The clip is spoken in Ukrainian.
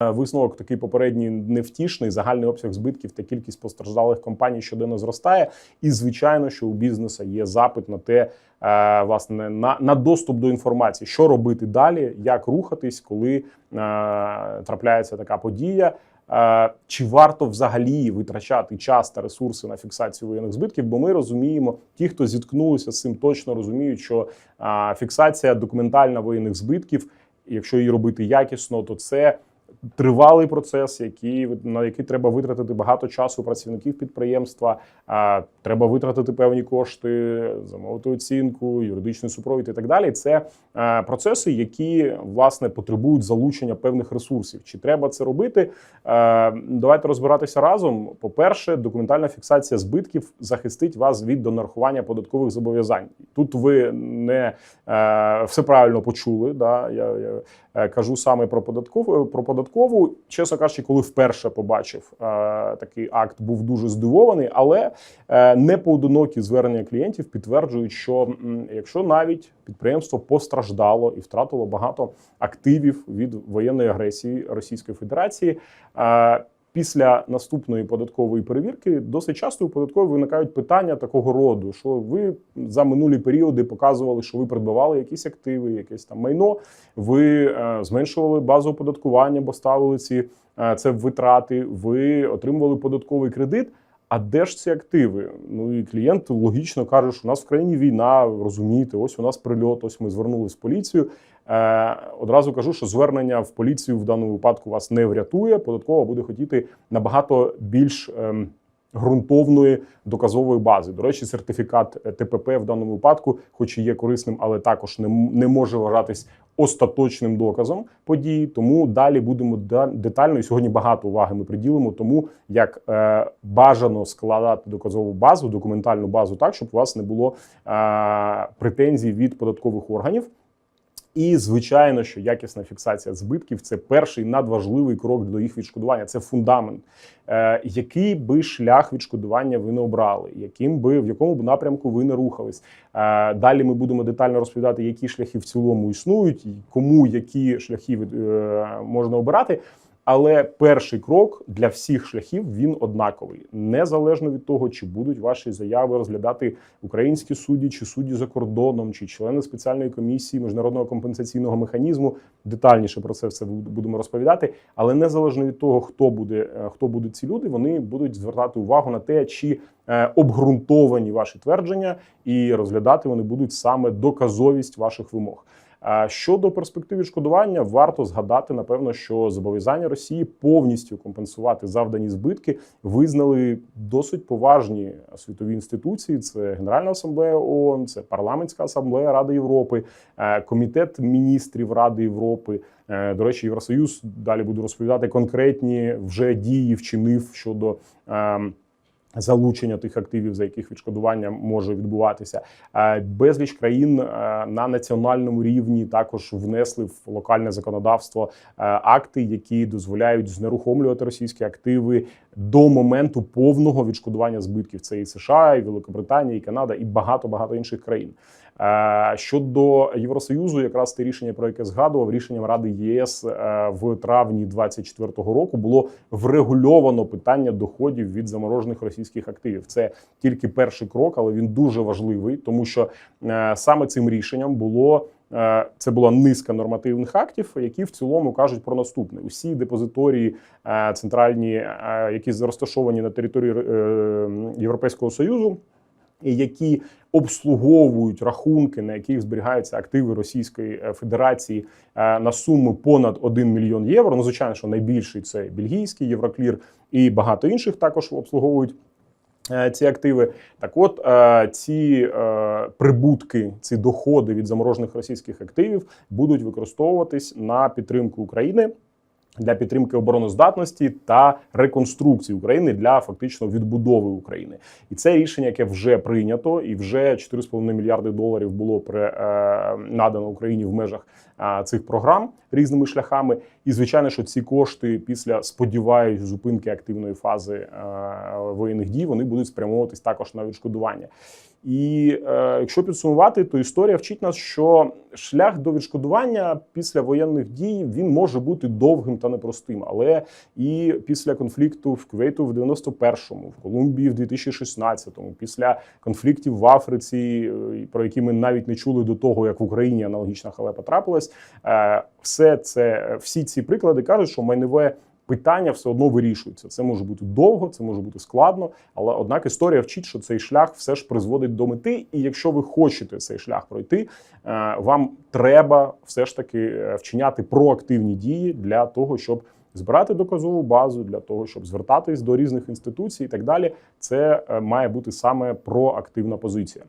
Висновок такий попередній невтішний. Загальний обсяг збитків та кількість постраждалих компаній щоденно зростає. І звичайно, що у бізнесу є запит на те, е, власне, на, на доступ до інформації, що робити далі, як рухатись, коли е, трапляється така подія. Е, Чи варто взагалі витрачати час та ресурси на фіксацію воєнних збитків? Бо ми розуміємо, ті, хто зіткнулися з цим, точно розуміють, що е, фіксація документальна воєнних збитків, якщо її робити якісно, то це тривалий процес, який на який треба витратити багато часу працівників підприємства. А треба витратити певні кошти, замовити оцінку, юридичний супровід і так далі. Це е, процеси, які власне потребують залучення певних ресурсів. Чи треба це робити? Е, Давайте розбиратися разом. По перше, документальна фіксація збитків захистить вас від донарахування податкових зобов'язань. Тут ви не е, все правильно почули. Да, я, я кажу саме про податкову про податкову. Чесно кажучи, коли вперше побачив е, такий акт, був дуже здивований, але е, непоодинокі звернення клієнтів підтверджують, що якщо навіть підприємство постраждало і втратило багато активів від воєнної агресії Російської Федерації. Після наступної податкової перевірки досить часто у податковій виникають питання такого роду, що ви за минулі періоди показували, що ви придбавали якісь активи, якесь там майно. Ви е, зменшували базу оподаткування, бо ставили ці е, це витрати. Ви отримували податковий кредит. А де ж ці активи? Ну і клієнт логічно каже, що у нас в країні війна, розумієте, ось у нас прильот, ось ми звернулися в поліцію. Е, одразу кажу, що звернення в поліцію в даному випадку вас не врятує. Податкова буде хотіти набагато більш ем, ґрунтовної доказової бази. До речі, сертифікат е, ТПП в даному випадку, хоч і є корисним, але також не, не може вважатись остаточним доказом події. Тому далі будемо детально і сьогодні багато уваги ми приділимо тому, як е, бажано складати доказову базу, документальну базу, так щоб у вас не було е, претензій від податкових органів. І звичайно, що якісна фіксація збитків це перший надважливий крок до їх відшкодування. Це фундамент. Е, який би шлях відшкодування ви не обрали, яким би в якому б напрямку ви не рухались. Е, далі ми будемо детально розповідати, які шляхи в цілому існують, кому які шляхи е, можна обирати. Але перший крок для всіх шляхів він однаковий, незалежно від того, чи будуть ваші заяви розглядати українські судді, чи судді за кордоном, чи члени спеціальної комісії міжнародного компенсаційного механізму. Детальніше про це все будемо розповідати. Але незалежно від того, хто буде, е, хто будуть ці люди, вони будуть звертати увагу на те, чи е, обґрунтовані ваші твердження, і розглядати вони будуть саме доказовість ваших вимог. Щодо перспектив відшкодування, варто згадати напевно, що зобов'язання Росії повністю компенсувати завдані збитки визнали досить поважні світові інституції. Це Генеральна асамблея ООН, це парламентська асамблея Ради Європи, е, комітет міністрів Ради Європи. Е, До речі, Євросоюз далі буду розповідати конкретні вже дії вчинив щодо. Залучення тих активів, за яких відшкодування може відбуватися, Е, безліч країн е, на національному рівні також внесли в локальне законодавство е, акти, які дозволяють знерухомлювати російські активи до моменту повного відшкодування збитків. Це і США, і Великобританія, і Канада, і багато багато інших країн. Е, Щодо Євросоюзу, якраз те рішення, про яке згадував, рішенням Ради ЄС е, в травні 2024 року було врегульовано питання доходів від заморожених російських активів. Це тільки перший крок, але він дуже важливий, тому що е, саме цим рішенням було. Це була низка нормативних актів, які в цілому кажуть про наступне: усі депозиторії центральні, які розташовані на території Європейського союзу, які обслуговують рахунки, на яких зберігаються активи Російської е, Федерації е, на суму понад 1 мільйон євро. Ну, звичайно, що найбільший це бельгійський Євроклір і багато інших також обслуговують. е, Ці активи, так от ці прибутки, ці доходи від заморожених російських активів будуть використовуватись на підтримку України для підтримки обороноздатності та реконструкції України для фактично відбудови України. І це рішення, яке вже прийнято, і вже 4,5 мільярди доларів було е, надано Україні в межах е, цих програм різними шляхами. І звичайно, що ці кошти після сподіваюсь зупинки активної фази е, воєнних дій вони будуть спрямовуватись також на відшкодування. І е, якщо підсумувати, то історія вчить нас, що шлях до відшкодування після воєнних дій він може бути довгим та непростим. Але і після конфлікту в Квейту в 91-му, в Колумбії в 2016-му, після конфліктів в Африці, е, про які ми навіть не чули до того, як в Україні аналогічна халепа трапилась, е, все це всі ці приклади кажуть, що майнове питання все одно вирішується. Це може бути довго, це може бути складно, але однак історія вчить, що цей шлях все ж призводить до мети. І якщо ви хочете цей шлях пройти, е, вам треба все ж таки е, вчиняти проактивні дії для того, щоб збирати доказову базу, для того, щоб звертатись до різних інституцій і так далі. Це е, має бути саме проактивна позиція.